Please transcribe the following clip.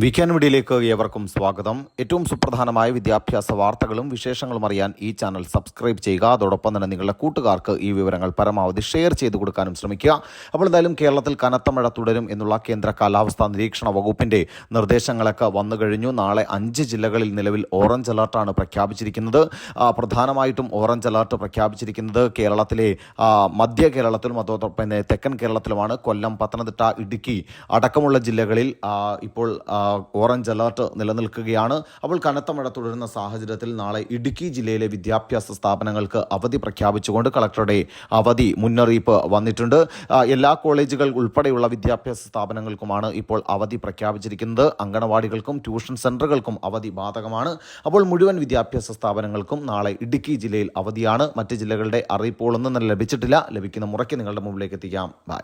Weekend വീഡിയോയിലേക്ക് ഏവർക്കും സ്വാഗതം. ഏറ്റവും സുപ്രധാനമായ വിദ്യാഭ്യാസ വാർത്തകളും വിശേഷങ്ങളും അറിയാൻ ഈ ചാനൽ സബ്സ്ക്രൈബ് ചെയ്യുക. അതോടൊപ്പം തന്നെ നിങ്ങളുടെ കൂട്ടുകാർക്ക് ഈ വിവരങ്ങൾ പരമാവധി ഷെയർ ചെയ്തു കൊടുക്കാനും ശ്രമിക്കുക. അപ്പോൾ എന്തായാലും കേരളത്തിൽ കനത്ത മഴ തുടരും എന്നുള്ള കേന്ദ്ര കാലാവസ്ഥാ നിരീക്ഷണ വകുപ്പിന്റെ നിർദ്ദേശങ്ങളൊക്കെ വന്നു കഴിഞ്ഞു. നാളെ അഞ്ച് ജില്ലകളിൽ നിലവിൽ ഓറഞ്ച് അലർട്ടാണ് പ്രഖ്യാപിച്ചിരിക്കുന്നത്. പ്രധാനമായിട്ടും ഓറഞ്ച് അലർട്ട് പ്രഖ്യാപിച്ചിരിക്കുന്നത് കേരളത്തിലെ മധ്യ കേരളത്തിലും അതോടൊപ്പം തെക്കൻ കേരളത്തിലുമാണ്. കൊല്ലം പത്തനംതിട്ട ഇടുക്കി അടക്കമുള്ള ജില്ലകളിൽ ഇപ്പോൾ ഓറഞ്ച് അലർട്ട് നിലനിൽക്കുകയാണ്. അപ്പോൾ കനത്ത മഴ തുടരുന്ന സാഹചര്യത്തിൽ നാളെ ഇടുക്കി ജില്ലയിലെ വിദ്യാഭ്യാസ സ്ഥാപനങ്ങൾക്ക് അവധി പ്രഖ്യാപിച്ചുകൊണ്ട് കളക്ടറുടെ അവധി മുന്നറിയിപ്പ് വന്നിട്ടുണ്ട്. എല്ലാ കോളേജുകൾ ഉൾപ്പെടെയുള്ള വിദ്യാഭ്യാസ സ്ഥാപനങ്ങൾക്കുമാണ് ഇപ്പോൾ അവധി പ്രഖ്യാപിച്ചിരിക്കുന്നത്. അങ്കണവാടികൾക്കും ട്യൂഷൻ സെന്ററുകൾക്കും അവധി ബാധകമാണ്. അപ്പോൾ മുഴുവൻ വിദ്യാഭ്യാസ സ്ഥാപനങ്ങൾക്കും നാളെ ഇടുക്കി ജില്ലയിൽ അവധിയാണ്. മറ്റ് ജില്ലകളുടെ അറിയിപ്പുകളൊന്നും ലഭിച്ചിട്ടില്ല. ലഭിക്കുന്ന മുറയ്ക്ക് നിങ്ങളുടെ മുമ്പിലേക്ക് എത്തിക്കാം. ബൈ.